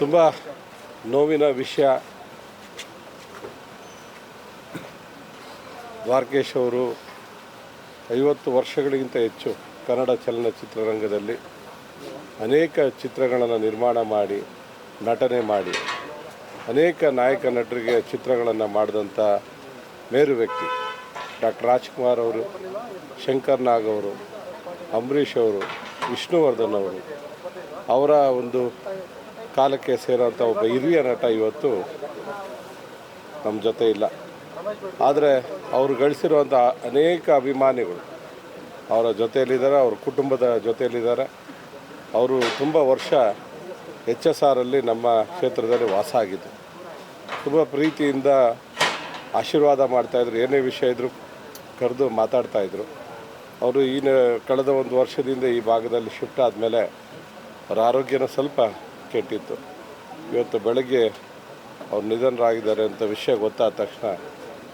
ತುಂಬ ನೋವಿನ ವಿಷಯ. ದ್ವಾರಕೇಶ್ ಅವರು ಐವತ್ತು ವರ್ಷಗಳಿಗಿಂತ ಹೆಚ್ಚು ಕನ್ನಡ ಚಲನಚಿತ್ರರಂಗದಲ್ಲಿ ಅನೇಕ ಚಿತ್ರಗಳನ್ನು ನಿರ್ಮಾಣ ಮಾಡಿ, ನಟನೆ ಮಾಡಿ, ಅನೇಕ ನಾಯಕ ನಟರಿಗೆ ಚಿತ್ರಗಳನ್ನು ಮಾಡಿದಂಥ ಮೇರು ವ್ಯಕ್ತಿ. ಡಾಕ್ಟರ್ ರಾಜ್ಕುಮಾರ್ ಅವರು, ಶಂಕರ್ ನಾಗ್ ಅವರು, ಅಂಬರೀಷ್ ಅವರು, ವಿಷ್ಣುವರ್ಧನ್ ಅವರು ಅವರ ಒಂದು ಕಾಲಕ್ಕೆ ಸೇರೋಂಥ ಒಬ್ಬ ಹಿರಿಯ ನಟ ಇವತ್ತು ನಮ್ಮ ಜೊತೆ ಇಲ್ಲ. ಆದರೆ ಅವರು ಗಳಿಸಿರುವಂಥ ಅನೇಕ ಅಭಿಮಾನಿಗಳು ಅವರ ಜೊತೆಯಲ್ಲಿದ್ದಾರೆ, ಅವ್ರ ಕುಟುಂಬದ ಜೊತೆಯಲ್ಲಿದ್ದಾರೆ. ಅವರು ತುಂಬ ವರ್ಷ ಎಚ್ ಎಸ್ ಆರಲ್ಲಿ ನಮ್ಮ ಕ್ಷೇತ್ರದಲ್ಲಿ ವಾಸ ಆಗಿದ್ದು. ತುಂಬ ಪ್ರೀತಿಯಿಂದ ಆಶೀರ್ವಾದ ಮಾಡ್ತಾಯಿದ್ರು ಏನೇ ವಿಷಯ ಇದ್ದರೂ ಕರೆದು ಮಾತಾಡ್ತಾಯಿದ್ರು ಅವರು ಈ ಕಳೆದ ಒಂದು ವರ್ಷದಿಂದ ಈ ಭಾಗದಲ್ಲಿ ಶಿಫ್ಟ್ ಆದಮೇಲೆ ಅವರ ಆರೋಗ್ಯನ ಸ್ವಲ್ಪ ಕೆಟ್ಟಿತ್ತು ಇವತ್ತು ಬೆಳಗ್ಗೆ ಅವ್ರು ನಿಧನರಾಗಿದ್ದಾರೆ ಅಂತ ವಿಷಯ ಗೊತ್ತಾದ ತಕ್ಷಣ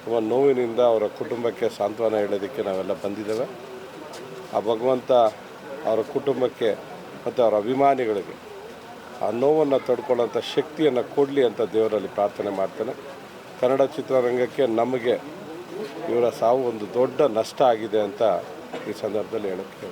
ತುಂಬ ನೋವಿನಿಂದ ಅವರ ಕುಟುಂಬಕ್ಕೆ ಸಾಂತ್ವನ ಹೇಳೋದಕ್ಕೆ ನಾವೆಲ್ಲ ಬಂದಿದ್ದೇವೆ. ಆ ಭಗವಂತ ಅವರ ಕುಟುಂಬಕ್ಕೆ ಮತ್ತು ಅವರ ಅಭಿಮಾನಿಗಳಿಗೆ ಆ ನೋವನ್ನು ತಡ್ಕೊಳ್ಳೋಂಥ ಶಕ್ತಿಯನ್ನು ಕೊಡಲಿ ಅಂತ ದೇವರಲ್ಲಿ ಪ್ರಾರ್ಥನೆ ಮಾಡ್ತೇನೆ. ಕನ್ನಡ ಚಿತ್ರರಂಗಕ್ಕೆ ನಮಗೆ ಇವರ ಸಾವು ಒಂದು ದೊಡ್ಡ ನಷ್ಟ ಆಗಿದೆ ಅಂತ ಈ ಸಂದರ್ಭದಲ್ಲಿ ಹೇಳೋಕ್ಕೆ